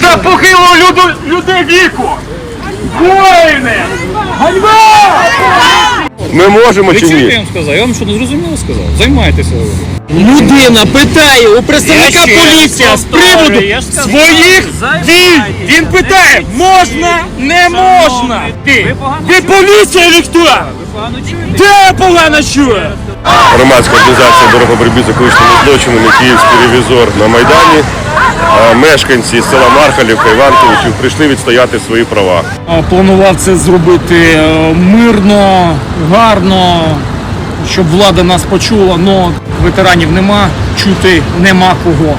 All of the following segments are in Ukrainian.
за похилого люду, людей віку! Воїни! Ганьба! Ми можемо чи ні? я вам сказав? Я вам що не зрозуміло сказав? Займайтеся. Людина питає у представника Я поліції з приводу своїх дій. Він питає, можна, не можна. Ти, ви поліція хто? Де погано чує? Громадська організація «Дорога боротьби з екологічними злочинами Київський ревізор на Майдані. Мешканці села Мархалівка Іванковичів прийшли відстояти свої права. Планував це зробити е, мирно, гарно, щоб влада нас почула, але ветеранів нема, чути нема кого.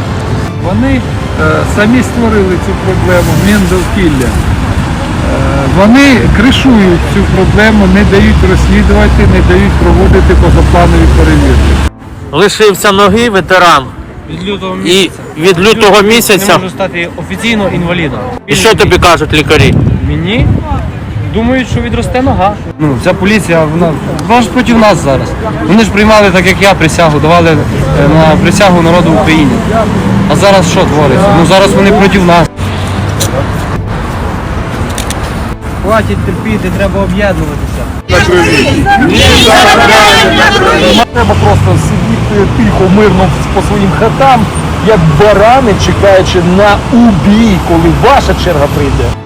Вони е, самі створили цю проблему Міндовкілля. Е, вони кришують цю проблему, не дають розслідувати, не дають проводити позапланові перевірки. лишився ноги ветеран Від лютого і місяця. від лютого Не можу стати офіційно інвалідом. І що тобі кажуть лікарі? Мені думають, що відросте нога. Ну, ця поліція, вона, вона ж проти нас зараз. Вони ж приймали, так як я, присягу, давали е, на присягу народу України. А зараз що твориться? Ну зараз вони проти нас. Хватить терпіти, треба об'єднуватися. Треба просто сидіти тихо, мирно по своїм хатам, як барани, чекаючи на убій, коли ваша черга прийде.